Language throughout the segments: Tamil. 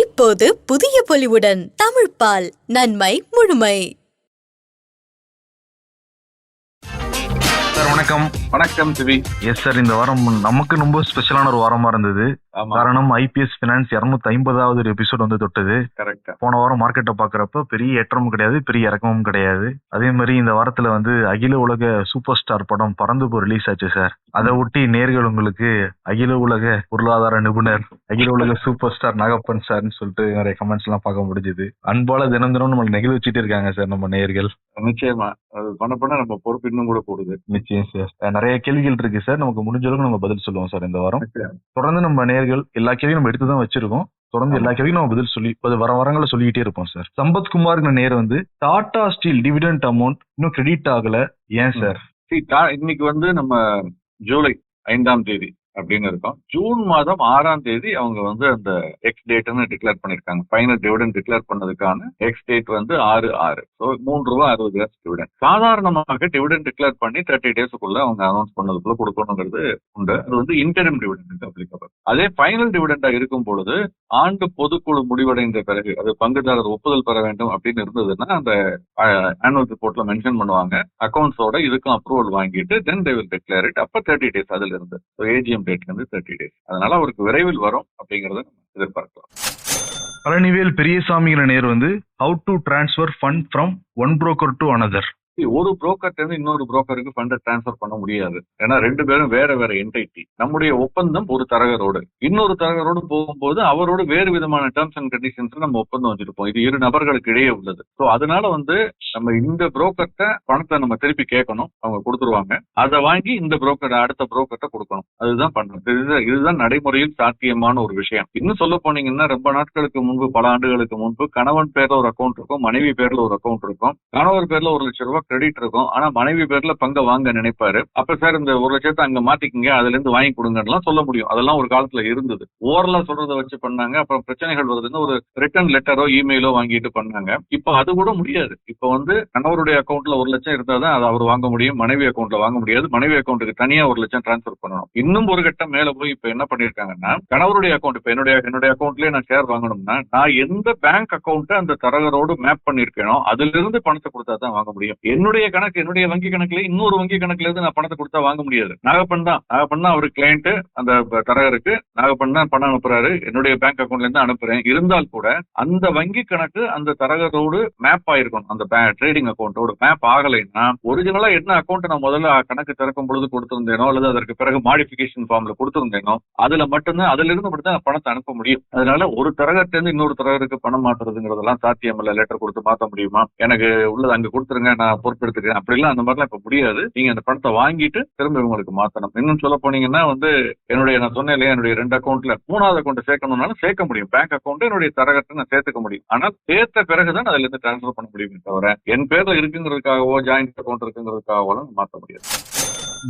இப்போது புதிய பொலிவுடன் தமிழ் பால் நன்மை முழுமை. சார் வணக்கம். வணக்கம் சிவி எஸ் சார் இந்த வாரம் நமக்கு ரொம்ப ஸ்பெஷலான ஒரு வாரமா இருந்தது. காரணம் ஐபிஎஸ் பினான்ஸ் இருநூத்தி ஐம்பதாவது ஒரு எபிசோட் வந்து தொட்டது. கரெக்டா போன வாரம் மார்க்கெட்டை பாக்குறப்ப பெரிய ஏற்றமும் கிடையாது பெரிய இறக்கமும் கிடையாது. அதே மாதிரி இந்த வாரத்துல வந்து அகில உலக சூப்பர் ஸ்டார் படம் பறந்து போ ரிலீஸ் ஆச்சு சார். அதை ஒட்டி நேர்கள் உங்களுக்கு அகில உலக பொருளாதார நிபுணர் அகில உலக சூப்பர் ஸ்டார் நாகப்பன் சார்னு சொல்லிட்டு நிறைய கமெண்ட்ஸ் எல்லாம் பார்க்க முடிஞ்சது. அன்பால தினம் தினம் நம்மளை நெகிழ்ச்சிட்டு இருக்காங்க சார் நம்ம நேயர்கள் நிச்சயமா. அது பண்ண பண்ண நம்ம பொறுப்பு இன்னும் கூட கூடுது. நிச்சயம் சார் நிறைய கேள்விகள் இருக்கு சார் நமக்கு முடிஞ்ச அளவுக்கு நம்ம பதில் சொல்லுவோம் சார் இந்த வாரம். தொடர்ந்து நம்ம நேர்கள் எல்லா கேள்வியும் நம்ம எடுத்து தான் வச்சிருக்கோம். தொடர்ந்து எல்லா கேள்வியும் நம்ம பதில் சொல்லி அது வர வரங்களை சொல்லிக்கிட்டே இருப்போம் சார் சம்பத்குமார்ங்கிற நேர் வந்து டாடா ஸ்டீல் டிவிடெண்ட் அமௌண்ட் இன்னும் கிரெடிட் ஆகல. ஏன் சார் இன்னைக்கு வந்து நம்ம ஜூலை ஐந்தாம் தேதி. அப்படின்னு இருக்கும். ஜூன் மாதம் ஆறாம் தேதி அவங்க வந்து அந்த எக்ஸ் டேட்னு டிக்ளேர் பண்ணிருக்காங்க. ஃபைனல் டிவிடன் டிக்ளேர் பண்ணதுக்கான எக்ஸ் டேட் வந்து ஆறு ஆறு. ஸோ மூன்று ரூபா அறுபது காசு டிவிடன் சாதாரணமாக டிவிடன் டிக்ளேர் பண்ணி தேர்ட்டி டேஸ்க்குள்ள அவங்க அனௌன்ஸ் பண்ணதுக்குள்ள கொடுக்கணுங்கிறது உண்டு. அது வந்து இன்டர்ம் டிவிடன் அப்ளிகபிள். அதே ஃபைனல் டிவிடெண்டா இருக்கும் பொழுது ஆண்டு பொதுக்குழு முடிவடைந்த பிறகு அது பங்குதாரர் ஒப்புதல் பெற வேண்டும் அப்படின்னு இருந்ததுன்னா அந்த ஆனுவல் ரிப்போர்ட்ல மென்ஷன் பண்ணுவாங்க. அக்கௌண்ட்ஸோட இதுக்கும் அப்ரூவல் வாங்கிட்டு then they will declare it அப்ப தேர்ட்டி டேஸ் அதுல இருந்து. ஏஜிஎம் டேட்ல இருந்து தேர்ட்டி டேஸ் அதனால அவருக்கு விரைவில் வரும் அப்படிங்கறத எதிர்பார்க்கலாம். பழனிவேல் பெரியசாமிங்கிற நேர் வந்து how to transfer fund from one broker to another ஒரு புரோக்கர்ட்ட இருந்து இன்னொரு புரோக்கருக்கு ஃபண்டை டிரான்ஸ்ஃபர் பண்ண முடியாது. ஏன்னா ரெண்டு பேரும் வேற வேற என்டைட்டி நம்முடைய ஒப்பந்தம் ஒரு தரகரோடு இன்னொரு தரகரோடு போகும்போது அவரோடு வேறு விதமான டேர்ம்ஸ் அண்ட் கண்டிஷன்ஸ் நம்ம ஒப்பந்தம் வச்சிருப்போம் இது இரு நபர்களுக்கு இடையே உள்ளது. ஸோ அதனால வந்து நம்ம இந்த புரோக்கர்ட்ட பணத்தை நம்ம திருப்பி கேட்கணும். அவங்க கொடுத்துருவாங்க. அதை வாங்கி இந்த புரோக்கர் அடுத்த புரோக்கர்ட்ட கொடுக்கணும். அதுதான் பண்ணணும். இதுதான் இதுதான் நடைமுறையில் சாத்தியமான ஒரு விஷயம். இன்னும் சொல்ல போனீங்கன்னா ரொம்ப நாட்களுக்கு முன்பு பல ஆண்டுகளுக்கு முன்பு கணவன் பேர்ல ஒரு அக்கௌண்ட் இருக்கும் மனைவி பேர்ல ஒரு அக்கௌண்ட் இருக்கும். கணவர் பேர்ல ஒரு லட்சம் ரூபாய் கிரெடிட் இருக்கும். ஆனா மனைவி பேர்ல பங்கை வாங்க நினைப்பாரு. அப்ப சார் இந்த ஒரு லட்சத்தை அங்க மாத்திக்கங்க அதுல இருந்து வாங்கி கொடுங்கலாம் சொல்ல முடியும். அதெல்லாம் ஒரு காலத்துல இருந்தது. ஓரலா சொல்றத வச்சு பண்ணாங்க. அப்புறம் பிரச்சனைகள் வருதுன்னு ஒரு ரிட்டர்ன் லெட்டரோ இமெயிலோ வாங்கிட்டு பண்ணாங்க. இப்போ அது கூட முடியாது. இப்போ வந்து கணவருடைய அக்கௌண்ட்ல ஒரு லட்சம் இருந்தாதான் அதை அவர் வாங்க முடியும். மனைவி அக்கௌண்ட்ல வாங்க முடியாது. மனைவி அக்கௌண்ட்டுக்கு தனியா ஒரு லட்சம் டிரான்ஸ்ஃபர் பண்ணணும். இன்னும் ஒரு கட்டம் மேல போய் இப்ப என்ன பண்ணிருக்காங்கன்னா கணவருடைய அக்கௌண்ட் இப்ப என்னுடைய என்னுடைய அக்கௌண்ட்லயே நான் ஷேர் வாங்கணும்னா நான் எந்த பேங்க் அக்கௌண்ட்டை அந்த தரகரோடு மேப் பண்ணிருக்கேனோ அதுல இருந்து பணத்தை கொடுத்தா தான் வாங்க முடியும். என்னுடைய கணக்கு என்னுடைய வங்கி கணக்குல இன்னொரு வங்கி கணக்குல இருந்து நான் பணத்தை கொடுத்தா வாங்க முடியாது. நாகப்பன் தான். நாகப்பன் தான் அவர் கிளைண்ட் அந்த தரகருக்கு. நாகப்பன் தான் பணம் அனுப்புறாரு. என்னுடைய பேங்க் அக்கௌண்ட்ல இருந்து அனுப்புறேன். இருந்தால் கூட அந்த வங்கி கணக்கு அந்த தரகரோடு மேப் ஆயிருக்கணும். அந்த ட்ரேடிங் அக்கௌண்ட்டோட மேப் ஆகலைன்னா ஒரிஜினலா என்ன அக்கௌண்ட் நான் முதல்ல கணக்கு திறக்கும் பொழுது கொடுத்திருந்தேனோ அல்லது அதற்கு பிறகு மாடிஃபிகேஷன் ஃபார்ம்ல கொடுத்திருந்தேனோ அதுல மட்டும்தான் அதுல இருந்து மட்டும் தான் பணத்தை அனுப்ப முடியும். அதனால ஒரு தரகத்துல இருந்து இன்னொரு தரகருக்கு பணம் மாற்றுறதுங்கிறதெல்லாம் சாத்தியம் இல்ல. லெட்டர் கொடுத்து மாத்த முடியுமா? எனக்கு உள்ளது அங்க கொடுத்துருங்க. நான் பொறுப்பெடுத்துக்கிறேன் அப்படிலாம் அந்த மாதிரிலாம் இப்ப முடியாது. நீங்க அந்த பணத்தை வாங்கிட்டு திரும்ப இவங்களுக்கு மாத்தணும். இன்னும் சொல்ல போனீங்கன்னா வந்து என்னுடைய நான் சொன்னேன் இல்லையா என்னுடைய ரெண்டு அக்கௌண்ட்ல மூணாவது அக்கௌண்ட் சேர்க்கணும்னாலும் சேர்க்க முடியும். பேங்க் அக்கௌண்ட் என்னுடைய தரகத்தை நான் சேர்த்துக்க முடியும். ஆனால் சேர்த்த பிறகுதான் அதுல இருந்து டிரான்ஸ்பர் பண்ண முடியுமே தவிர என் பேர்ல இருக்குங்கிறதுக்காகவோ ஜாயிண்ட் அக்கௌண்ட் இருக்குங்கிறதுக்காகவோ மாற்ற முடியாது.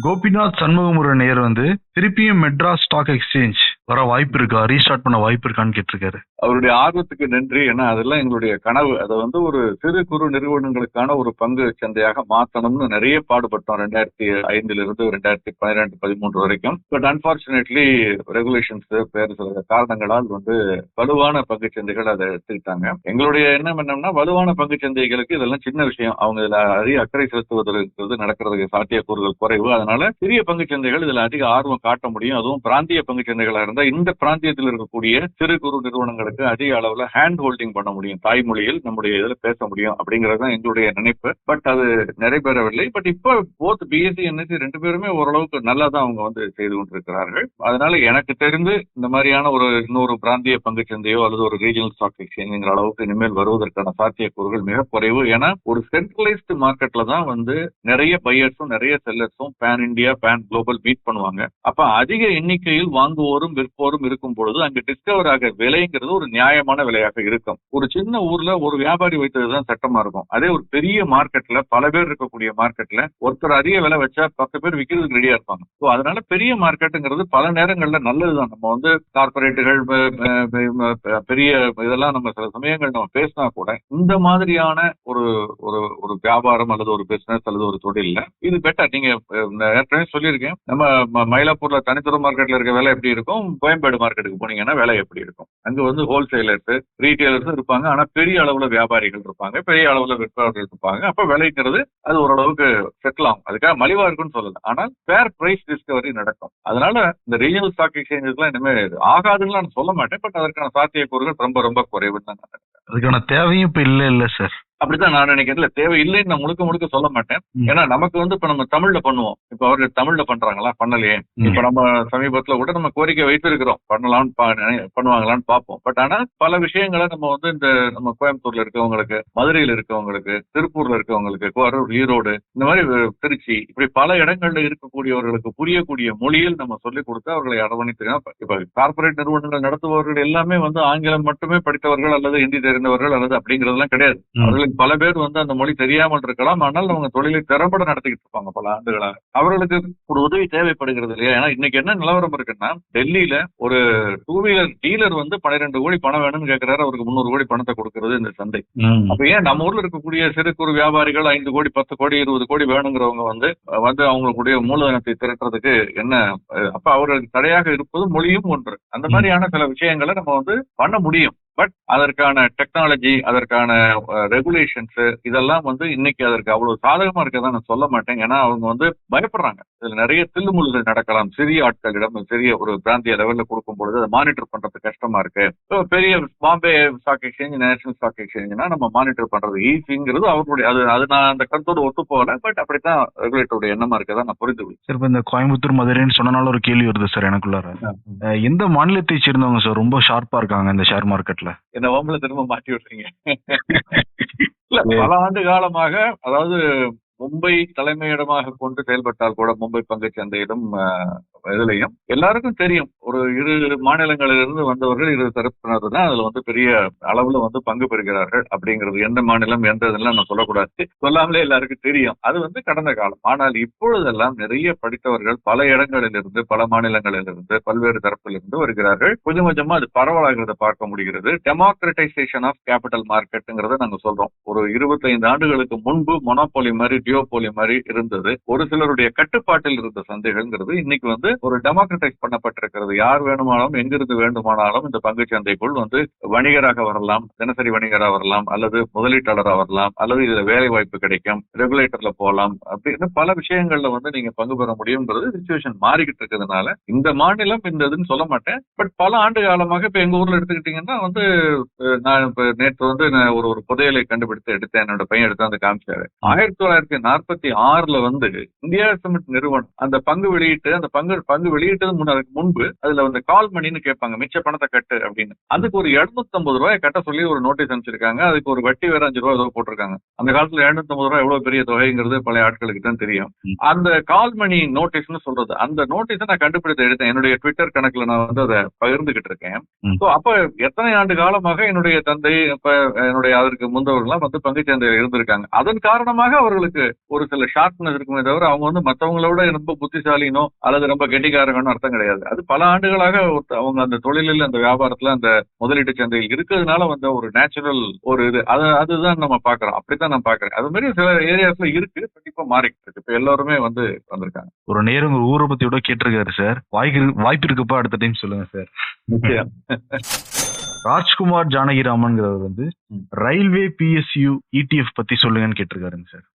கோபிநாத் சண்முகமுருகன் நேர் வந்து திருப்பியும் மெட்ராஸ் ஸ்டாக் எக்ஸ்சேஞ்ச் வர வாய்ப்பு இருக்கா ரீஸ்டார்ட் பண்ண வாய்ப்பு இருக்கான்னு கேட்டிருக்காரு. அவருடைய ஆர்வத்துக்கு நன்றி. ஏன்னா அதெல்லாம் எங்களுடைய கனவு. அதை வந்து ஒரு சிறு குறு நிறுவனங்களுக்கான ஒரு பங்கு சந்தையாக மாத்தணும்னு நிறைய பாடுபட்டோம் ரெண்டாயிரத்தி ஐந்துல இருந்து ரெண்டாயிரத்தி பன்னிரெண்டு பதிமூன்று வரைக்கும். பட் அன்பார்ச்சுனேட்லி ரெகுலேஷன்ஸ் வேறு சில காரணங்களால் வந்து வலுவான பங்கு சந்தைகள் அதை எடுத்துக்கிட்டாங்க. எங்களுடைய எண்ணம் என்னன்னா வலுவான பங்கு சந்தைகளுக்கு இதெல்லாம் சின்ன விஷயம். அவங்க இதுல அதிக அக்கறை செலுத்துவதற்கு நடக்கிறதுக்கு சாத்தியக்கூறுகள் குறைவு. அதனால சிறிய பங்கு சந்தைகள் இதுல அதிக ஆர்வம் காட்ட முடியும். அதுவும் பிராந்திய பங்கு சந்தைகளாக இருந்து இந்த பிராந்தியத்தில் இருக்கக்கூடிய சிறு குறு நிறுவனங்களுக்கு அதிக அளவுல ஹேண்ட் ஹோல்டிங் பண்ண முடியும். தாய்மொழியில் நம்முடைய இதில் பேச முடியும் அப்படிங்கிறது தான் எங்களுடைய நினைப்பு. பட் அது நிறைவேறவில்லை. பட் இப்போ போத் பிஎஸ்சி என்எஸ்சி ரெண்டு பேருமே ஓரளவுக்கு நல்லா தான் அவங்க வந்து செய்து கொண்டிருக்கிறார்கள். அதனால எனக்கு தெரிந்து இந்த மாதிரியான ஒரு இன்னொரு பிராந்திய பங்கு சந்தையோ அல்லது ஒரு ரீஜனல் ஸ்டாக் எக்ஸ்சேஞ்சுங்கிற அளவுக்கு இனிமேல் வருவதற்கான சாத்தியக்கூறுகள் மிக குறைவு. ஏன்னா ஒரு சென்ட்ரலைஸ்டு மார்க்கெட்ல தான் வந்து நிறைய பையர்ஸும் நிறைய செல்லர்ஸும் pan India pan global meet பண்ணுவாங்க. அப்ப அதிக எண்ணிக்கையில் வாங்குவோரும் விற்போரும் இருக்கும் பொழுது அங்கு டிஸ்கவர் ஆக விலைங்கிறது ஒரு நியாயமான விலையாக இருக்கும். ஒரு சின்ன ஊர்ல ஒரு வியாபாரி வைத்ததுதான் சட்டமா இருக்கும். அதே ஒரு பெரிய மார்க்கெட்ல பல பேர் இருக்கக்கூடிய மார்க்கெட்ல ஒருத்தர் அதிக விலை வச்சா பத்து பேர் விற்கிறதுக்கு ரெடியா இருப்பாங்க. ஸோ அதனால பெரிய மார்க்கெட்டுங்கிறது பல நேரங்கள்ல நல்லதுதான். நம்ம வந்து கார்பரேட்டுகள் பெரிய இதெல்லாம் நம்ம சில சமயங்கள் நம்ம பேசினா கூட இந்த மாதிரியான ஒரு ஒரு ஒரு வியாபாரம் அல்லது ஒரு பிசினஸ் அல்லது ஒரு தொழில் இது பெட்டர் நீங்க ஏற்கனவே சொல்லியிருக்கேன். நம்ம ம- மயிலாப்பூர்ல தனித்துறை மார்க்கெட்ல இருக்க விலை எப்படி இருக்கும்? கோயம்பேடு மார்க்கெட்டுக்கு போனீங்கன்னா விலை எப்படி இருக்கும்? அங்க வந்து ஹோல்சேலர்ஸ் ரீட்டைலர்ஸ் இருப்பாங்க. ஆனா பெரிய அளவுல வியாபாரிகள் இருப்பாங்க. பெரிய அளவுல விற்பவர்கள் இருப்பாங்க. அப்ப விலைங்கிறது அது ஓரளவுக்கு செட்டில் ஆகும். அதுக்காக மலிவா இருக்கும்னு சொல்லல. ஆனால் ஃபேர் பிரைஸ் டிஸ்கவரி நடக்கும். அதனால இந்த ரீஜனல் ஸ்டாக் எக்ஸ்சேஞ்சஸ்லாம் இனிமே ஆகாதுன்னு நான் சொல்ல மாட்டேன். பட் அதற்கான சாத்தியக்கூறுகள் ரொம்ப ரொம்ப குறைவுன்னு தான் நினைக்கிறேன். அதுக்கான தேவையும் இப்ப இல்ல இல்ல சார் அப்படித்தான் நான் நினைக்கிறேன். இல்ல தேவை இல்லைன்னு நான் முழுக்க முழுக்க சொல்ல மாட்டேன். ஏன்னா நமக்கு வந்து இப்ப நம்ம தமிழ்ல பண்ணுவோம். இப்ப அவர்கள் தமிழ்ல பண்றாங்களா? பண்ணலையே. இப்ப நம்ம சமீபத்துல கூட நம்ம கோரிக்கை வைத்திருக்கிறோம். பண்ணலாம்னு பண்ணுவாங்களான்னு பார்ப்போம். பட் ஆனா பல விஷயங்களை நம்ம வந்து இந்த நம்ம கோயம்புத்தூர்ல இருக்கவங்களுக்கு மதுரையில இருக்கவங்களுக்கு திருப்பூர்ல இருக்கவங்களுக்கு கரூர் ஈரோடு இந்த மாதிரி திருச்சி இப்படி பல இடங்கள்ல இருக்கக்கூடியவர்களுக்கு புரியக்கூடிய மொழியில் நம்ம சொல்லிக் கொடுத்து அவர்களை அரவணைத்துக்கலாம் இப்ப கார்ப்பரேட் நிறுவனங்கள் நடத்துபவர்கள் எல்லாமே வந்து ஆங்கிலம் மட்டுமே படித்தவர்கள் அல்லது ஹிந்தி தெரிந்தவர்கள் அல்லது அப்படிங்கறதெல்லாம் கிடையாது. ம். அவர்களுக்கு பல பேர் வந்து அந்த மொழி தெரியாமல் இருக்கலாம். ஆனால் அவங்க தொழிலை திறம்பட நடத்திக்கிட்டு இருப்பாங்க பல ஆண்டுகளாக. அவர்களுக்கு ஒரு உதவி தேவைப்படுகிறது இல்லையா? ஏன்னா இன்னைக்கு என்ன நிலவரம் இருக்குன்னா டெல்லியில ஒரு டூ வீலர் டீலர் வந்து பன்னிரெண்டு கோடி பணம் வேணும்னு கேட்கிறாரு அவருக்கு முந்நூறு கோடி பணத்தை கொடுக்கறது இந்த சந்தை. அப்ப ஏன் நம்ம ஊர்ல இருக்கக்கூடிய சிறு குறு வியாபாரிகள் ஐந்து கோடி பத்து கோடி இருபது கோடி வேணுங்கிறவங்க வந்து வந்து அவங்களுடைய மூலதனத்தை திரட்டுறதுக்கு என்ன அப்ப அவர்களுக்கு தடையாக இருப்பது மொழியும் ஒன்று. அந்த மாதிரியான சில விஷயங்களை நம்ம வந்து பண்ண முடியும். பட் அதற்கான டெக்னாலஜி அதற்கான ரெகுலேஷன்ஸ் இதெல்லாம் வந்து இன்னைக்கு அதற்கு அவ்வளவு சாதகமா இருக்கதான் நான் சொல்ல மாட்டேன். ஏன்னா அவங்க வந்து பயப்படுறாங்க. இதுல நிறைய தில்லுமுள்ளுகள் நடக்கலாம். சிறிய ஆட்களிடம் சிறிய ஒரு பிராந்திய லெவல்ல கொடுக்கும் பொழுது அதை மானிட்டர் பண்றது கஷ்டமா இருக்கு. பெரிய Bombay stock exchange national stock எக்ஸ்சேஞ்ச்னா நம்ம மானிட்டர் பண்றது ஈஸிங்கிறது அவர்களுடைய அது அது நான் அந்த கருத்தோடு ஒத்து போகல பட் அப்படித்தான் ரெகுலேட்டருடைய எண்ணமா இருக்கதா நான் புரிந்து கொள்கிறேன். சார் இப்ப இந்த கோயம்புத்தூர் மதுரைன்னு சொன்னனால ஒரு கேள்வி வருது சார் எனக்குள்ளார. எந்த மாநிலத்தை சேர்ந்தவங்க சார் ரொம்ப ஷார்ப்பா இருக்காங்க இந்த ஷேர் மார்க்கெட்ல என்ன? ஓம்பல திரும்ப மாட்டி விட்டுறீங்க இல்ல பல ஆண்டு காலமாக அதாவது மும்பை தலைமையிடமாக கொண்டு செயல்பட்டால் கூட மும்பை பங்குச் சந்தையிலும் இதுலையும் எல்லாருக்கும் தெரியும். ஒரு இரு மாநிலங்களிலிருந்து வந்தவர்கள் இரு தரப்பினர் தான் அதுல வந்து பெரிய அளவுல வந்து பங்கு பெறுகிறார்கள் அப்படிங்கிறது. எந்த மாநிலம் எந்த இதெல்லாம் நான் சொல்லக்கூடாது. சொல்லாமலே எல்லாருக்கும் தெரியும். அது வந்து கடந்த காலம். ஆனால் இப்பொழுதெல்லாம் நிறைய படித்தவர்கள் பல இடங்களிலிருந்து பல மாநிலங்களிலிருந்து பல்வேறு தரப்பிலிருந்து வருகிறார்கள். கொஞ்சம் கொஞ்சமா அது பரவலாகிறத பார்க்க முடிகிறது. டெமோக்ரட்டைசேஷன் ஆஃப் கேபிட்டல் மார்க்கெட்டுங்கிறத நாங்க சொல்றோம். ஒரு இருபத்தைந்து ஆண்டுகளுக்கு முன்பு மொனோபோலி மாதிரி டியோபோலி மாதிரி இருந்தது. ஒரு சிலருடைய கட்டுப்பாட்டில் இருந்த சந்தைகள்ங்கிறது இன்னைக்கு வந்து ஒரு டெமோக்ரட்டைஸ் பண்ணப்பட்டிருக்கிறது. யார் வேணுமானாலும் எங்கிருந்து வேண்டுமானாலும் இந்த பங்கு சந்தைக்குள் வந்து வணிகராக வரலாம் தினசரி வணிகராக வரலாம் அல்லது முதலீட்டாளராக வரலாம் அல்லது இதுல வேலை வாய்ப்பு கிடைக்கும் ரெகுலேட்டர்ல போகலாம் அப்படின்னு பல விஷயங்கள்ல வந்து நீங்க பங்கு பெற முடியுங்கிறது சுச்சுவேஷன் மாறிக்கிட்டு இருக்கிறதுனால இந்த மாநிலம் இந்த இதுன்னு சொல்ல மாட்டேன். பட் பல ஆண்டு காலமாக இப்ப எங்க ஊர்ல எடுத்துக்கிட்டீங்கன்னா வந்து நான் இப்ப நேற்று வந்து நான் ஒரு ஒரு புதையலை கண்டுபிடித்து எடுத்தேன். என்னோட பையன் எடுத்து அந்த காமிச்சாரு. ஆயிரத்தி தொள்ளாயிரத்தி நாற்பத்தி ஆறுல வந்து இந்தியா சிமெண்ட் நிறுவனம் அந்த பங்கு வெளியிட்டு அந்த பங்கு பங்கு வெளியிட்டது முன்ன அதுக்கு முன்பு அதுல வந்து கால் மணின்னு கேட்பாங்க மிச்ச பணத்தை கட்டு அப்படின்னு. அதுக்கு ஒரு 750 ரூபாய் கட்ட சொல்லி ஒரு நோட்டீஸ் அனுப்பிச்சிருக்காங்க. அதுக்கு ஒரு வட்டி வேற அஞ்சு ரூபாய் ஏதோ போட்டிருக்காங்க. அந்த காலத்துல 750 ரூபாய் எவ்வளவு பெரிய தொகைங்கிறது பழைய ஆட்களுக்கு தான் தெரியும். அந்த கால் மணி நோட்டீஸ்னு சொல்றது. அந்த நோட்டீஸை நான் கண்டுபிடித்து எடுத்தேன். என்னுடைய ட்விட்டர் கணக்குல நான் வந்து அதை பகிர்ந்துகிட்டு இருக்கேன். அப்ப எத்தனை ஆண்டு காலமாக என்னுடைய தந்தை இப்ப என்னுடைய அதற்கு முந்தவர்கள்லாம் வந்து பங்குச் சந்தையில் இருந்திருக்காங்க. அதன் காரணமாக அவர்களுக்கு ஒரு சில ஷார்ப்னஸ் இருக்குமே தவிர அவங்க வந்து மத்தவங்கள விட ரொம்ப புத்திசாலினோ அல்லது ரொம்ப கெட்டிக்காரங்கன்னு அர்த்தம் கிடையாது. அது பல ஆண்டுகளாக அவங்க அந்த தொழிலில் அந்த வியாபாரத்துல அந்த முதலீட்டு சந்தையில் இருக்கிறதுனால வந்த ஒரு நேச்சுரல் ஒரு இது. அது அதுதான் நம்ம பாக்குறோம் அப்படித்தான் நான் பாக்குறேன் அது மாதிரி சில ஏரியாஸ்ல இருக்கு. கண்டிப்பா மாறிக்கிட்டு இருக்கு. இப்ப எல்லாருமே வந்து வந்திருக்காங்க. ஒரு நேரம் ஊரை பத்தி கூட கேட்டிருக்காரு சார். வாய்க்கு வாய்ப்பு இருக்குப்பா அடுத்த டைம் சொல்லுங்க சார். நிச்சயம். ராஜ்குமார் ஜானகிராமன்கிறவர் வந்து. ரயில்வே பிஎஸ்யூ இடிஎஃப் பத்தி சொல்லுங்கன்னு கேட்டிருக்காருங்க சார்.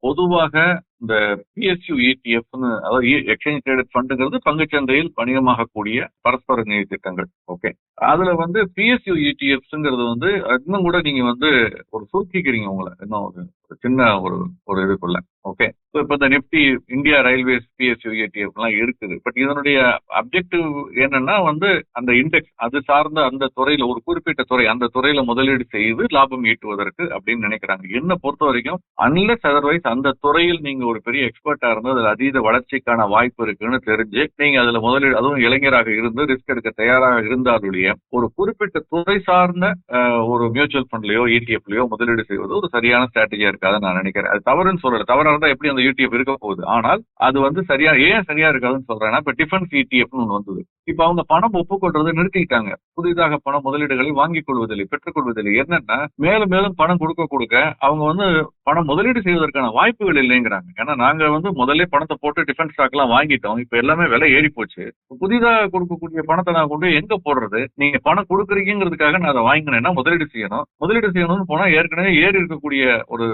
பொதுவாக இந்த பிஎஸ்யூ இடிஎஃப்னு அதாவது எக்ஸ்சேஞ்ச் ட்ரேடட் ஃபண்டுங்கிறது பங்குச்சந்தையில் வணிகமாகக்கூடிய பரஸ்பர நிதி திட்டங்கள். ஓகே அதுல வந்து பிஎஸ்யூ இடிஎஃப்ங்கிறது வந்து இன்னும் கூட நீங்க வந்து ஒரு சுருக்கிக்கிறீங்க உங்களை. இன்னும் ஒரு சின்ன ஒரு ஒரு இதுக்குள்ள. ஓகே ஸோ இப்போ இந்த நிப்டி இந்தியா ரயில்வேஸ் பிஎஸ்யூ எல்லாம் இருக்குது. பட் இதனுடைய அப்ஜெக்டிவ் என்னன்னா வந்து அந்த இண்டெக்ஸ் அது சார்ந்த அந்த துறையில ஒரு குறிப்பிட்ட துறை அந்த துறையில முதலீடு செய்து லாபம் ஈட்டுவதற்கு அப்படின்னு நினைக்கிறாங்க. என்ன பொறுத்த வரைக்கும் அன்லஸ் அதர்வைஸ் அந்த துறையில் நீங்க ஒரு பெரிய எக்ஸ்பர்ட்டா இருந்து அதில் அதீத வளர்ச்சிக்கான வாய்ப்பு இருக்குன்னு தெரிஞ்சு நீங்க அதுல முதலீடு அதுவும் இளைஞராக இருந்து ரிஸ்க் எடுக்க தயாராக இருந்தாலுடைய ஒரு குறிப்பிட்ட துறை சார்ந்த ஒரு மியூச்சுவல் ஃபண்ட்லயோ இடிஎஃப்லயோ முதலீடு செய்வது ஒரு சரியான ஸ்ட்ராட்டஜியா இருக்காது நான் நினைக்கிறேன். அது தவறுன்னு சொல்லல. தவறா இருந்தா எப்படி அந்த யூடிஎஃப் இருக்க போகுது? ஆனால் அது வந்து சரியா ஏன் சரியா இருக்காதுன்னு சொல்றேன்னா இப்ப டிஃபென்ஸ் இடிஎஃப்னு ஒன்று வந்தது. இப்ப அவங்க பணம் ஒப்புக்கொள்றதை நிறுத்திட்டாங்க புதிதாக பணம் முதலீடுகளை வாங்கிக் கொள்வதில்லை பெற்றுக் கொள்வதில்லை. என்னன்னா மேலும் மேலும் பணம் கொடுக்க கொடுக்க அவங்க வந்து பணம் முதலீடு செய்வதற்கான வாய்ப்புகள் இல்லைங்கிறாங்க. ஏன்னா நாங்க வந்து முதல்ல பணத்தை போட்டு டிஃபென்ஸ் ஸ்டாக் எல்லாம் வாங்கிட்டோம். இப்ப எல்லாமே விலை ஏறி போச்சு. புதிதாக கொடுக்கக்கூடிய பணத்தை நான் கொண்டு எங்க போடுறது? நீங்க பணம் கொடுக்குறீங்கிறதுக்காக நான் அதை வாங்கினேன்னா முதலீடு செய்யணும். முதலீடு செய்யணும்னு போனா ஏற்கனவே ஏறி இருக்கக்கூடிய ஒரு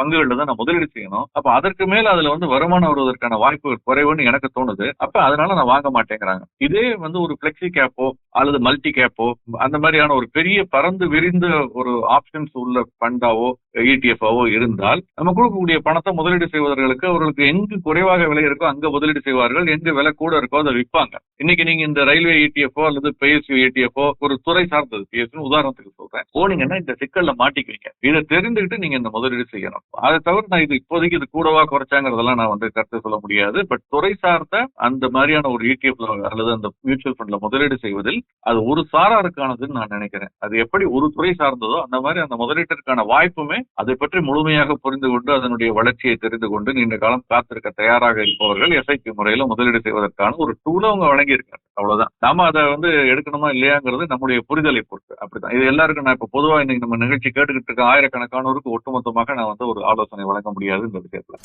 பங்குகள்ல தான் நான் முதலீடு செய்யணும். அப்ப அதற்கு மேல அதுல வந்து வருமானம் வருவதற்கான வாய்ப்பு குறைவுன்னு எனக்கு தோணுது. அப்ப அதனால நான் வாங்க மாட்டேங்கிறாங்க. இதே வந்து ஒரு பிளெக்சி கேப்போ அல்லது மல்டி கேப்போ அந்த மாதிரியான ஒரு பெரிய பறந்து விரிந்த ஒரு ஆப்ஷன்ஸ் உள்ள ஃபண்டாவோ இடிஎஃப்ஓ இருந்தால் நம்ம கொடுக்கக்கூடிய பணத்தை முதலீடு செய்வதற்கு அவர்களுக்கு எங்கு குறைவாக விலை இருக்கோ அங்க முதலீடு செய்வார்கள். எங்கு விலை கூட இருக்கோ அதை விற்பாங்க. இன்னைக்கு நீங்க இந்த ரயில்வே இடிஎஃப்ஓ அல்லது பிஎஸ்யூ இடிஎஃப்ஓ ஒரு துறை சார்ந்தது. பிஎஸ்யூ உதாரணத்துக்கு சொல்றேன். போனீங்கன்னா இந்த சிக்கல்ல மாட்டிக்குவீங்க இதை தெரிந்துகிட்டு நீங்க இந்த முதலீடு செய்யணும். அதை தவிர நான் இது இப்போதைக்கு இது கூடவா குறைச்சாங்கிறதெல்லாம் நான் வந்து கருத்து சொல்ல முடியாது. பட் துறை சார்ந்த அந்த மாதிரியான ஒரு இடிஎஃப் அல்லது அந்த மியூச்சுவல் ஃபண்ட்ல முதலீடு செய்வதில் அது ஒரு சாராருக்கானதுன்னு நான் நினைக்கிறேன். அது எப்படி ஒரு துறை சார்ந்ததோ அந்த மாதிரி அந்த முதலீட்டிற்கான வாய்ப்புமே அதை பற்றி முழுமையாக புரிந்து கொண்டு அதனுடைய வளர்ச்சியை தெரிந்து கொண்டு நீண்ட காலம் காத்திருக்க தயாராக இருப்பவர்கள் எஸ்ஐபி முறையில முதலீடு செய்வதற்கான ஒரு டூல அவங்க வழங்கியிருக்காங்க. அவ்வளவுதான். நாம அதை வந்து எடுக்கணுமா இல்லையாங்கிறது நம்முடைய புரிதலை பொறுத்து. அப்படிதான். இது எல்லாருக்கும் நான் இப்ப பொதுவாக இன்னைக்கு நம்ம நிகழ்ச்சி கேட்டுக்கிட்டு இருக்க ஆயிரக்கணக்கானோருக்கு ஒட்டுமொத்தமாக நான் வந்து ஒரு ஆலோசனை வழங்க முடியாது இந்த விஷயத்துல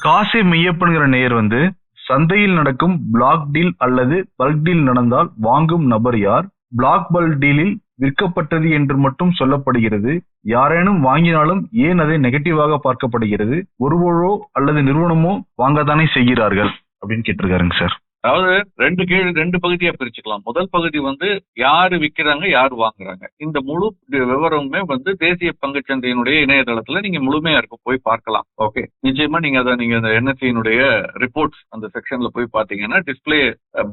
காசி மெய்யப்பனுங்கிற நேயர் வந்து சந்தையில் நடக்கும் பிளாக் டீல் அல்லது பல்க் டீல் நடந்தால் வாங்கும் நபர் யார்? பிளாக் பல்க் டீலில் விற்கப்பட்டது என்று மட்டும் சொல்லப்படுகிறது. யாரேனும் வாங்கினாலும் ஏன் அதை நெகட்டிவாக பார்க்கப்படுகிறது? ஒருவரோ அல்லது நிறுவனமோ வாங்கத்தானே செய்கிறார்கள்? அப்படின்னு கேட்டிருக்காருங்க சார். அதாவது ரெண்டு கீழ் ரெண்டு பகுதியா பிரிச்சுக்கலாம். முதல் பகுதி வந்து யாரு விக்கிறாங்க யாரு வாங்குறாங்க. இந்த முழு விவரமுமே வந்து தேசிய பங்குச்சந்தையினுடைய இணையதளத்துல நீங்க முழுமையா இருக்கும் போய் பார்க்கலாம். ஓகே. நிச்சயமா நீங்க அதை நீங்க அந்த என்எஸ்சியினுடைய ரிப்போர்ட்ஸ் அந்த செக்ஷன்ல போய் பாத்தீங்கன்னா டிஸ்பிளே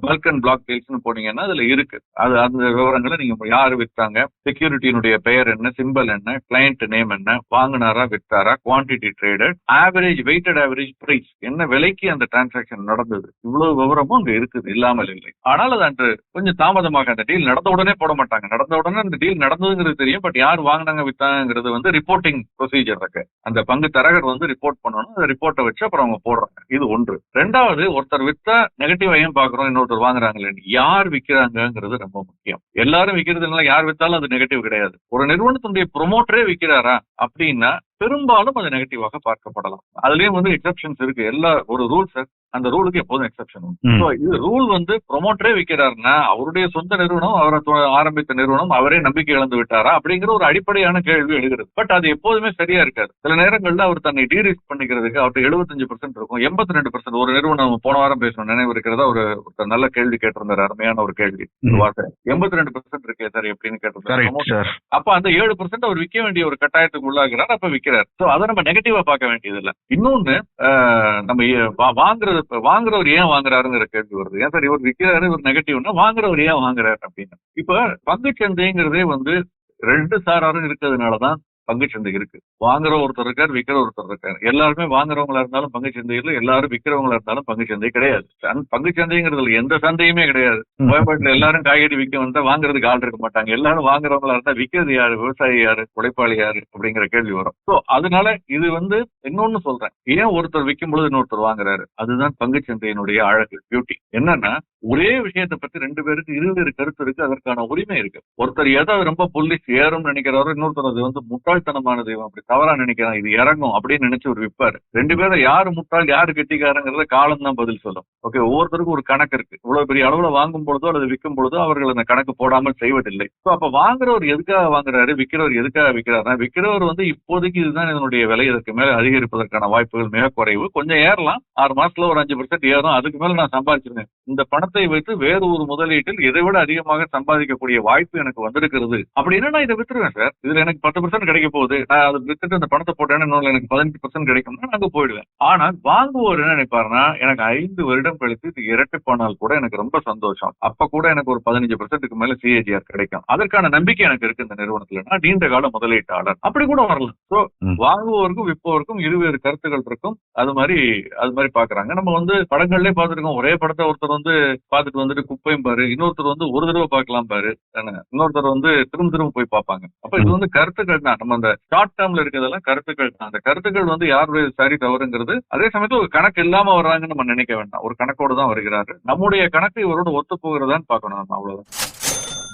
பல்க் அண்ட் பிளாக் டீல்ஸ்னு போனீங்கன்னா அதுல இருக்கு. அது அந்த விவரங்களை நீங்க யாரு விற்றாங்க செக்யூரிட்டியினுடைய பெயர் என்ன சிம்பல் என்ன கிளையண்ட் நேம் என்ன வாங்கினாரா விற்றாரா quantity traded average weighted average price என்ன விலைக்கு அந்த டிரான்சாக்ஷன் நடந்தது இவ்வளவு விவரமும் அங்க இருக்குது இல்லாமல் இல்லை. ஆனால் அது அன்று கொஞ்சம் தாமதமாக அந்த டீல் நடந்த உடனே போட மாட்டாங்க. நடந்த உடனே அந்த டீல் நடந்ததுங்கிறது தெரியும் பட் யார் வாங்கினாங்க வித்தாங்கிறது வந்து ரிப்போர்ட்டிங் ப்ரொசீஜர் இருக்கு. அந்த பங்கு தரகர் வந்து ரிப்போர்ட் பண்ணணும் அந்த ரிப்போர்ட்டை வச்சு அப்புறம் அவங்க போடுறாங்க. இது ஒன்று. ரெண்டாவது ஒருத்தர் வித்த நெகட்டிவ் ஏன் பாக்குறோம் இன்னொருத்தர் வாங்குறாங்களே யார் விற்கிறாங்கிறது ரொம்ப முக்கியம். எல்லாரும் விற்கிறதுனால யார் வித்தாலும் அது நெகட்டிவ் கிடையாது. ஒரு நிறுவனத்தினுடைய ப்ரொமோட்டரே விற்கிறாரா அப்படின்னா பெரும்பாலும் அது நெகட்டிவாக பார்க்கப்படலாம். அதுலயும் வந்து எக்ஸப்ஷன்ஸ் இருக்கு. எல்லா ஒரு ரூல்ஸ் அந்த ரூலுக்கு எப்போதும் எக்ஸப்ஷன் உண்டு. இது ரூல் வந்து ப்ரொமோட்டரே விற்கிறாருன்னா அவருடைய சொந்த நிறுவனம் அவரை ஆரம்பித்த நிறுவனம் அவரே நம்பிக்கை இழந்து விட்டாரா அப்படிங்கிற ஒரு அடிப்படையான கேள்வி எழுகிறது. பட் அது எப்போதுமே சரியா இருக்காது. சில நேரங்கள்ல அவர் தன்னை டீரிஸ்க் பண்ணிக்கிறதுக்கு அவர்கிட்ட எழுபத்தஞ்சு பர்சன்ட் இருக்கும். எண்பத்தி ரெண்டு பர்சன்ட் ஒரு நிறுவனம் போன வாரம் பேசணும் நினைவு இருக்கிறதா? ஒரு நல்ல கேள்வி கேட்டிருந்தாரு. அருமையான ஒரு கேள்வி. வார்த்தை. எண்பத்தி ரெண்டு பர்சன்ட் இருக்கே சார் எப்படின்னு கேட்டிருந்தாரு. அப்ப அந்த ஏழு பர்சன்ட் அவர் விற்க வேண்டிய ஒரு கட்டாயத்துக்கு உள்ளாகிறார். அப்ப இருக்கிறார் சோ அதை நம்ம நெகட்டிவா பார்க்க வேண்டியது இல்ல இன்னொன்னு ஆஹ், நம்ம ஏ- வாங்குறது வாங்குறவர் ஏன் வாங்குறாருங்கிற கேள்வி வருது. ஏன் சார் இவர் விற்கிறாரு இவர் நெகட்டிவ்னா வாங்குறவர் ஏன் வாங்குறாரு அப்படின்னு. இப்ப பங்குச்சந்தைங்கிறதே வந்து ரெண்டு சாராரும் இருக்கிறதுனாலதான் பங்குச்சந்தை இருக்கு. வாங்குற ஒருத்தர் இருக்கார் விற்கிற ஒருத்தர் இருக்கார். எல்லாருமே வாங்குறவங்களா இருந்தாலும் பங்குச்சந்தையில எல்லாரும் விற்கிறவங்களா இருந்தாலும் பங்குச்சந்தை கிடையாது. சந்- பங்குச்சந்தைங்கிறதுல எந்த சந்தையுமே கிடையாது. கோயம்பேட்டில் எல்லாரும் காய்கறி விற்க வந்தா வாங்குறதுக்கு ஆள் இருக்க மாட்டாங்க. எல்லாரும் வாங்குறவங்களா இருந்தா விற்கிறது யாரு? விவசாயி யாரு? உழைப்பாளி யாரு? அப்படிங்கிற கேள்வி வரும். சோ அதனால இது வந்து இன்னொன்னு சொல்றேன். ஏன் ஒருத்தர் விற்கும் பொழுது இன்னொருத்தர் வாங்குறாரு? அதுதான் பங்குச்சந்தையினுடைய அழகு பியூட்டி என்னன்னா ஒரே விஷயத்தை பத்தி ரெண்டு பேருக்கு இருவேறு கருத்து இருக்கு அதற்கான உரிமை இருக்கு. ஒருத்தர் எதை ரொம்ப புள்ளி ஏறும்னு நினைக்கிறாரோ இன்னொருத்தர் அது வந்து முட்டாள்தனமானது அப்படி தவறா நினைக்கிறான் இது இறங்கும் அப்படின்னு நினைச்சு ஒரு விற்பாரு ரெண்டு பேரும் யாரு முட்டாள் யாரு கெட்டிக்காரங்கிறத காலம் தான் பதில் சொல்லும். ஓகே ஒவ்வொருத்தருக்கும் ஒரு கணக்கு இருக்கு. இவ்வளவு பெரிய அளவுல வாங்கும் பொழுதோ அல்லது விற்கும் பொழுதோ அவர்கள் அந்த கணக்கு போடாமல் செய்வதில்லை. சோ அப்ப வாங்குறவர் எதுக்காக வாங்குறாரு விற்கிறவர் எதுக்காக விற்கிறாருன்னா விற்கிறவர் வந்து இப்போதைக்கு இதுதான் இதனுடைய விலை இதற்கு மேல அதிகரிப்பதற்கான வாய்ப்புகள் மிக குறைவு. கொஞ்சம் ஏறலாம். ஆறு மாசத்துல ஒரு அஞ்சு பர்சன்ட் ஏறும். அதுக்கு மேல நான் சம்பாதிச்சிருந்தேன் இந்த பணம் பணத்தை வைத்து வேறு ஒரு முதலீட்டில் இதை விட அதிகமாக சம்பாதிக்கக்கூடிய வாய்ப்பு எனக்கு வந்திருக்கிறது. அப்படின்னா நான் இதை வித்துருவேன் சார். இதுல எனக்கு பத்து பர்சன்ட் கிடைக்க போகுது. நான் அதை வித்துட்டு அந்த பணத்தை போட்டேன்னா இன்னொரு எனக்கு பதினஞ்சு பர்சன்ட் கிடைக்கும்னா நான் அங்க போயிடுவேன். ஆனால் வாங்குவோர் என்ன நினைப்பாருன்னா எனக்கு ஐந்து வருடம் கழித்து இது இரட்டிப்பானால் கூட எனக்கு ரொம்ப சந்தோஷம். அப்ப கூட எனக்கு ஒரு பதினஞ்சு பர்சன்ட்டுக்கு மேல சிஏஜிஆர் கிடைக்கும். அதற்கான நம்பிக்கை எனக்கு இருக்கு இந்த நிறுவனத்துல நான் நீண்ட கால முதலீட்டாளர். அப்படி கூட வரலாம். சோ ம். வாங்குவோருக்கும் விற்பவருக்கும் இருவேறு கருத்துக்கள் இருக்கும். அது மாதிரி அது மாதிரி பாக்குறாங்க நம்ம வந்து படங்கள்லயே பார்த்திருக்கோம். ஒரே படத்தை ஒருத்தர் வந்து பார்த்துட்டு வந்துட்டு குப்பையும் பாரு. இன்னொருத்தர் வந்து ஒரு தடவை பார்க்கலாம் பாரு. தானே? இன்னொருத்தர் வந்து திரும்ப திரும்ப போய் பார்ப்பாங்க. அப்ப இது வந்து கருத்துக்கள் தான். நம்ம அந்த ஷார்ட் டேர்ம்ல இருக்கிறதெல்லாம் கருத்துக்கள் தான். அந்த கருத்துக்கள் வந்து யாருடைய சரி தவறுங்கிறது அதே சமயத்துல ஒரு கணக்கு இல்லாம வர்றாங்கன்னு நம்ம நினைக்க வேண்டாம். ஒரு கணக்கோடு தான் வருகிறாரு. நம்முடைய கணக்கு இவரோட ஒத்து போகிறதான்னு பார்க்கணும் நம்ம அவ்வளவுதான்.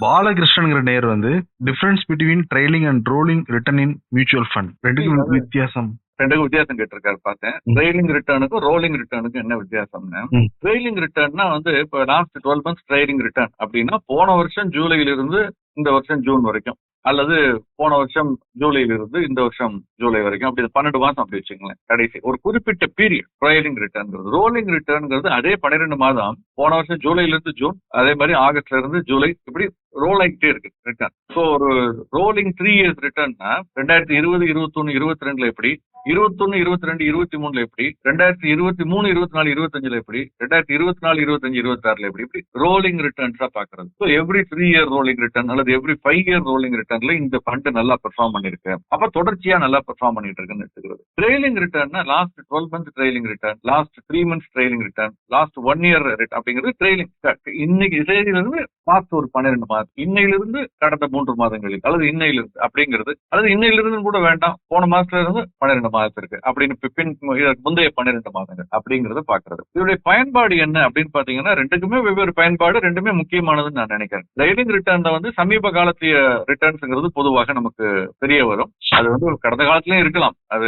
பாலகிருஷ்ணன்ங்கிற நேர் வந்து difference between trailing and rolling return in mutual fund ரெண்டுக்கும் வித்தியாசம். ரெண்டுக்கும் வித்தியாசம் கேட்டிருக்காரு பார்த்தேன். ம். ட்ரெயிலிங் ரிட்டர்னுக்கும் ரோலிங் ரிட்டர்னுக்கும் என்ன வித்தியாசம்னு ம். ட்ரெயிலிங் ரிட்டர்ன்னா வந்து இப்போ last twelve months trailing return அப்படின்னா போன வருஷம் ஜூலையில இருந்து இந்த வருஷம் ஜூன் வரைக்கும். அல்லது போன வருஷம் ஜூலையில இருந்து இந்த வருஷம் ஜூலை வரைக்கும். அப்படி பன்னெண்டு மாசம் அப்படி வச்சுங்களேன் கடைசி. ஒரு குறிப்பிட்ட பீரியட் ட்ரைலிங் ரிட்டர்ன்ங்கிறது ரோலிங் ரிட்டர்ன்ங்கிறது அதே பன்னிரெண்டு மாதம் போன வருஷம் ஜூலைல இருந்து ஜூன் அதே மாதிரி ஆகஸ்ட்ல இருந்து ஜூலை இப்படி ரோல் ஆகிட்டே இருக்கு ரிட்டர்ன் ஸோ ஒரு ரோலிங் த்ரீ இயர்ஸ் ரிட்டர்ன்னா ரெண்டாயிரத்தி இருபது இருபத்தொன்னு இருபத்தி ரெண்டுல எப்படி இருபத்தொன்னு இருபத்தி ரெண்டு இருபத்தி மூணுல எப்படி? ரெண்டாயிரத்தி இருபத்தி மூணு இருபத்தி நாலு இருபத்தஞ்சுல எப்படி? ரெண்டாயிரத்தி இருபத்தி நாலு இருபத்தஞ்சு இருபத்தி ஆறுல எப்படி? இப்படி ரோலிங் ரிட்டர்ன்ஸா பாக்குறது. So every three year rolling return அல்லது எவ்ரி ஃபைவ் இயர் ரோலிங் ரிட்டர்ன்ல இந்த ஃபண்ட் நல்லா பெர்ஃபார்ம் பண்ணிருக்கு. அப்ப தொடர்ச்சியா நல்லா பெர்ஃபார்ம் பண்ணிட்டு இருக்குன்னு எடுத்துக்கிறது. Trailing ரிட்டர்ன்னா last twelve month trailing return last three months trailing return last one year அப்படிங்கிறது ட்ரெயிலிங் இன்னைக்கு இருந்து பாஸ்ட் ஒரு பன்னிரெண்டு மாதம் இன்னையிலிருந்து கடந்த மூன்று மாதங்களில் அல்லது இன்னையிலிருந்து அப்படிங்கிறது அல்லது இன்னையிலிருந்து கூட வேண்டாம் போன மாசத்துல இருந்து பன்னிரெண்டு மாதத்திற்கு அப்படின்னு பிப்பின் பின் முந்தைய பன்னிரெண்டு மாதங்கள் அப்படிங்கறத பாக்குறது இதோடைய பயன்பாடு என்ன அப்படின்னு பாத்தீங்கன்னா ரெண்டுக்குமே வெவ்வேறு பயன்பாடு ரெண்டுமே முக்கியமானதுன்னு நான் நினைக்கிறேன். ட்ரைலிங் ரிட்டர்ன்ல வந்து சமீப காலத்திய ரிட்டர்ன்ஸ்ங்கிறது பொதுவாக நமக்கு தெரிய வரும். அது வந்து ஒரு கடந்த காலத்திலயும் இருக்கலாம். அது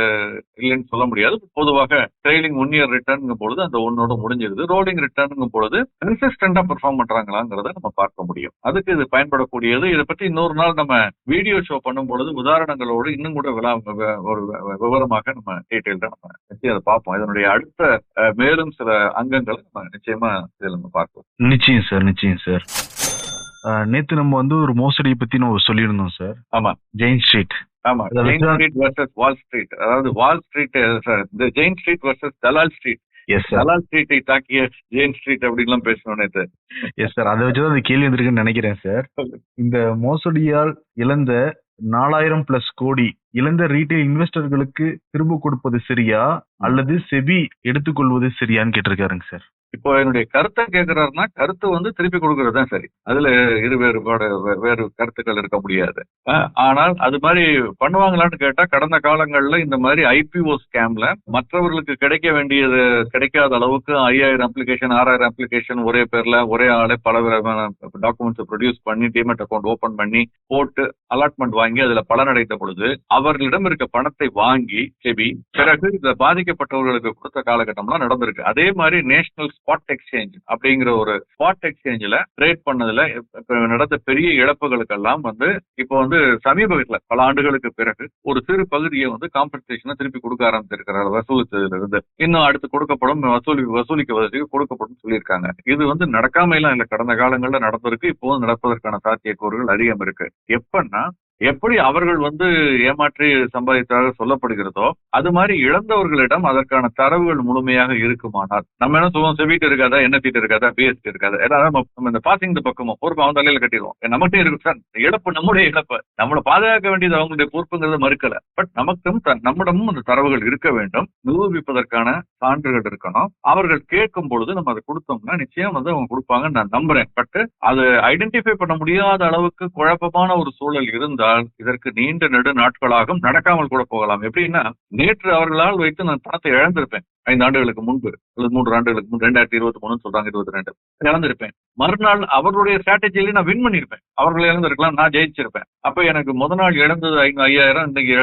இல்லைன்னு சொல்ல முடியாது. பொதுவாக ட்ரைலிங் ஒன் இயர் ரிட்டர்னுங்கும் பொழுது அந்த ஒன்னோட முடிஞ்சிருது. ரோலிங் ரிட்டர்னுங்கும் பொழுது கன்சிஸ்டண்டா பெர்ஃபார்ம் பண்றாங்களாங்கிறத நம்ம பார்க்க முடியும். அதுக்கு இது பயன்படக்கூடியது. இதை பத்தி இன்னொரு நாள் நம்ம வீடியோ ஷோ பண்ணும் பொழுது உதாரணங்களோடு இன்னும் கூட விழா ஒரு விவரமாக விவரமாக நம்ம டீட்டெயில்டா நம்ம நிச்சயம் அதை பார்ப்போம். இதனுடைய அடுத்த மேலும் சில அங்கங்களை நம்ம நிச்சயமா இதில் நம்ம பார்ப்போம். நிச்சயம் சார் நிச்சயம் சார். நேத்து நம்ம வந்து ஒரு மோசடியை பத்தி நம்ம சொல்லியிருந்தோம் சார். ஆமா. ஜெயின் ஸ்ட்ரீட் ஆமா. Jane Street versus Wall Street அதாவது வால் ஸ்ட்ரீட் இந்த Jane Street versus Dalal Street yes Dalal ஸ்ட்ரீட்டை தாக்கிய ஜெயின் ஸ்ட்ரீட் அப்படின்லாம் பேசணும் நேத்து. எஸ் சார் அதை வச்சுதான் அந்த கேள்வி வந்திருக்குன்னு நினைக்கிறேன் சார். இந்த மோசடியால் இழந்த நாலாயிரம் பிளஸ் கோடி. இழந்த ரீட்டைல் இன்வெஸ்டர்களுக்கு திரும்ப கொடுப்பது சரியா? அல்லது செபி எடுத்துக்கொள்வது சரியான்னு கேட்டிருக்காருங்க சார். இப்போ என்னுடைய கருத்தை கேட்கிறாருன்னா கருத்து வந்து திருப்பி கொடுக்கறது தான் சரி. அதுல இரு வேறுபாடு வேறு கருத்துக்கள் இருக்க முடியாது. ஆனால் அது மாதிரி பண்ணுவாங்களான்னு கேட்டா கடந்த காலங்கள்ல இந்த மாதிரி ஐபிஓ ஸ்கேம்ல மற்றவர்களுக்கு கிடைக்க வேண்டியது கிடைக்காத அளவுக்கு ஐயாயிரம் அப்ளிகேஷன் ஆறாயிரம் அப்ளிகேஷன் ஒரே பேர்ல ஒரே ஆளே பல விதமான டாக்குமெண்ட்ஸ் ப்ரொடியூஸ் பண்ணி டிமெட் அக்கௌண்ட் ஓபன் பண்ணி போட்டு அலாட்மெண்ட் வாங்கி அதுல பலனடைந்த பொழுது அவர்களிடம் இருக்க பணத்தை வாங்கி செபி பிறகு இந்த பாதிக்கப்பட்டவர்களுக்கு கொடுத்த காலகட்டம்லாம் நடந்திருக்கு. அதே மாதிரி நேஷனல் ஸ்பாட் எக்ஸ்சேஞ்ச் அப்படிங்கிற ஒரு ஸ்பாட் எக்ஸ்சேஞ்சில் ட்ரேட் பண்ணதுல நடந்த பெரிய இழப்புகளுக்கெல்லாம் வந்து இப்போ வந்து சமீபத்தில் பல ஆண்டுகளுக்கு பிறகு ஒரு சிறு பகுதியை வந்து காம்பன்சேஷனை திருப்பி கொடுக்க ஆரம்பிச்சிருக்கிறார் வசூலித்ததுல இருந்து இன்னும் அடுத்து கொடுக்கப்படும் வசூலி வசூலிக்க வசதிக்கு கொடுக்கப்படும் சொல்லியிருக்காங்க. இது வந்து நடக்காம எல்லாம் கடந்த காலங்களில் நடந்திருக்கு இப்போ நடப்பதற்கான சாத்தியக்கூறுகள் அதிகம் இருக்கு. எப்பன்னா எப்படி அவர்கள் வந்து ஏமாற்றி சம்பாதித்ததாக சொல்லப்படுகிறதோ அது மாதிரி இழந்தவர்களிடம் அதற்கான தரவுகள் முழுமையாக இருக்குமானால் நம்ம என்ன சொல்லுவோம்? செவிட்டு இருக்காதா? என்ன சீட்டு இருக்காதா? பிஎஸ்டி இருக்காதா? ஏன்னா நம்ம இந்த பாசிங் பக்கமும் பொறுப்பு அவன் தலையில கட்டிடுவோம். நம்மகிட்ட இருக்கு சார். இழப்பு நம்முடைய இழப்பு. நம்மளை பாதுகாக்க வேண்டியது அவங்களுடைய பொறுப்புங்கிறத மறுக்கல. பட் நமக்கும் த- நம்மிடமும் அந்த தரவுகள் இருக்க வேண்டும். நிரூபிப்பதற்கான சான்றுகள் இருக்கணும். அவர்கள் கேட்கும் பொழுது நம்ம அதை கொடுத்தோம்னா நிச்சயம் வந்து அவங்க கொடுப்பாங்கன்னு நான் நம்புறேன். பட் அது ஐடென்டிஃபை பண்ண முடியாத அளவுக்கு குழப்பமான ஒரு சூழல் இருந்தால் இதற்கு நீண்ட நெடு நாட்களாகும் நடக்காமல் கூட போகலாம். எப்படின்னா நேற்று அவர்களால் வைத்து நான் பணத்தை இழந்திருப்பேன். ஐந்து ஆண்டுகளுக்கு முன்பு அல்லது மூன்று ஆண்டுகளுக்கு முன்பு ரெண்டாயிரத்தி இருபத்தி மூணு சொல்றாங்க இருபத்தி ரெண்டு. இழந்திருப்பேன். மறுநாள் அவர்களுடைய ஸ்ட்ராட்டஜியில நான் வின் பண்ணியிருப்பேன். அவர்கள் இழந்திருக்கலாம் நான் ஜெயிச்சிருப்பேன். அப்ப எனக்கு முத நாள் இழந்தது ஐந்து ஐயாயிரம் இன்னைக்கு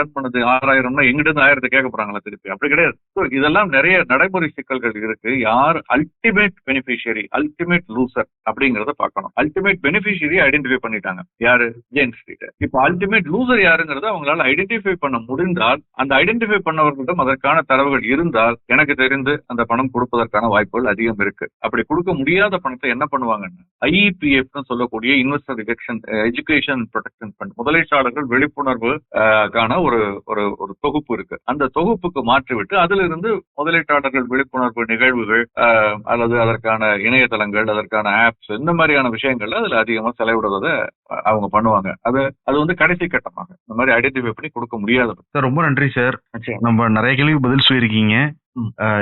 ஏர்ன் பண்ணது ஆறாயிரம்னா எங்கிட்ட இருந்து ஆயிரத்தை கேட்க போறாங்களா திருப்பி? அப்படி கிடையாது. இதெல்லாம் நிறைய நடைமுறை சிக்கல்கள் இருக்கு. யார் அல்டிமேட் பெனிஃபிஷியரி அல்டிமேட் லூசர் அப்படிங்கறத பார்க்கணும். அல்டிமேட் பெனிஃபிஷியரி ஐடென்டிஃபை பண்ணிட்டாங்க. யாரு? ஜெயின் ஸ்ட்ரீட் இப்போ அல்டிமேட் லூசர் யாருங்கிறத அவங்களால ஐடென்டிஃபை பண்ண முடிந்தால் அந்த ஐடென்டிஃபை பண்ணவர்களிடம் அதற்கான தரவுகள் இருந்தால் எனக்கு தெரிந்து அந்த பணம் கொடுப்பதற்கான வாய்ப்புகள் அதிகம் இருக்கு. அப்படி கொடுக்க முடியாத பணத்தை என்ன பண்ணுவாங்கன்னா ஐஇபிஎஃப் சொல்லக்கூடிய investor rejection education protection fund முதலீட்டாளர்கள் விழிப்புணர்வு கான ஒரு ஒரு ஒரு தொகுப்பு இருக்கு. அந்த தொகுப்புக்கு மாற்றிவிட்டு அதுல இருந்து முதலீட்டாளர்கள் விழிப்புணர்வு நிகழ்வுகள் அல்லது அதற்கான இணையதளங்கள் அதற்கான ஆப்ஸ் இந்த மாதிரியான விஷயங்கள்ல அதுல அதிகமா செலவிடுவதை அவங்க பண்ணுவாங்க. அது அது வந்து கடைசி கட்டமாக. இந்த மாதிரி ஐடென்டிஃபை பண்ணி கொடுக்க முடியாத சார் ரொம்ப நன்றி சார். நம்ம நிறைய கேள்வி பதில் சொல்லியிருக்கீங்க.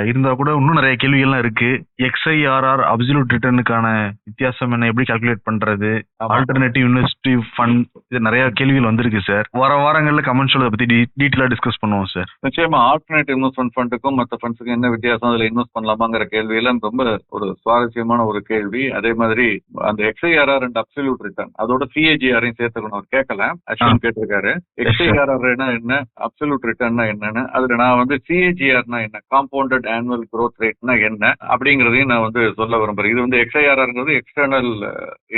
இருந்தா கூட இன்னும் நிறைய கேள்விகள்லாம் இருக்கு. எக்ஸ்ஐஆர்ஆர் அப்சல்யூட் ரிட்டர்னுக்கான வித்தியாசம் என்ன? எப்படி கால்குலேட் பண்றது. ஆல்டர்னேட்டிவ் யூனிவர்சிட்டி ஃபண்ட் இது நிறைய கேள்விகள் வந்திருக்கு சார் வர வாரங்கள்ல கமெண்ட்ஸ் அதை பத்தி டீட்டெயிலா டிஸ்கஸ் பண்ணுவோம் சார் நிச்சயமா ஆல்டர்னேட் இன்வெஸ்ட்மெண்ட் ஃபண்டுக்கும் மற்ற ஃபண்ட்ஸுக்கும் என்ன வித்தியாசம்? அதுல இன்வெஸ்ட் பண்ணலாமாங்கிற கேள்வி எல்லாம் ரொம்ப ஒரு சுவாரஸ்யமான ஒரு கேள்வி. அதே மாதிரி அந்த எக்ஸ்ஐஆர்ஆர் அண்ட் அப்சல்யூட் ரிட்டர்ன் அதோட சிஏஜிஆரையும் சேர்த்துக்கணும். அவர் கேட்கல. அஸ்வின் கேட்டிருக்காரு. எக்ஸ்ஐஆர்ஆர் என்ன? அப்சல்யூட் ரிட்டர்ன்னா என்னன்னு. அதுல நான் வந்து சிஏஜிஆர்னா என்ன? காம்பவுண்டட் ஆனுவல் க்ரோத் ரேட்னா என்ன? அப்படிங்கிறதையும் நான் வந்து சொல்ல விரும்புறேன். இது வந்து எக்ஸ்ஐஆர்ஆர்ங்கிறது external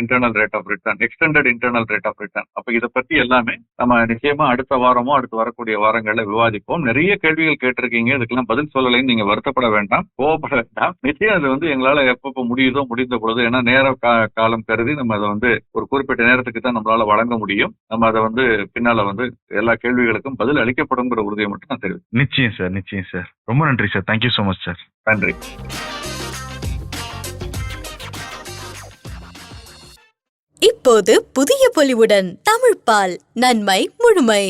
internal rate of return extended internal rate of return அப்போ இதை பற்றி எல்லாமே நம்ம நிச்சயமா அடுத்த வாரமோ அடுத்து வரக்கூடிய வாரங்களில் விவாதிப்போம். நிறைய கேள்விகள் கேட்டிருக்கீங்க. இதுக்கெல்லாம் பதில் சொல்லலைன்னு நீங்க வருத்தப்பட வேண்டாம். கோவப்பட வேண்டாம். நிச்சயம் அது வந்து எங்களால எப்பப்போ முடியுதோ முடிந்த பொழுது ஏன்னா நேர காலம் கருதி நம்ம அதை வந்து ஒரு குறிப்பிட்ட நேரத்துக்கு தான் நம்மளால வழங்க முடியும். நம்ம அதை வந்து பின்னால வந்து எல்லா கேள்விகளுக்கும் பதில் அளிக்கப்படுங்கிற உறுதியை மட்டும் நான் தெரிவித்தேன் நிச்சயம் சார் நிச்சயம் சார். ரொம்ப நன்றி sir. Sir thank you so much sir நன்றி. இப்போது புதிய பொலிவுடன் தமிழ்பால் நன்மை முழுமை.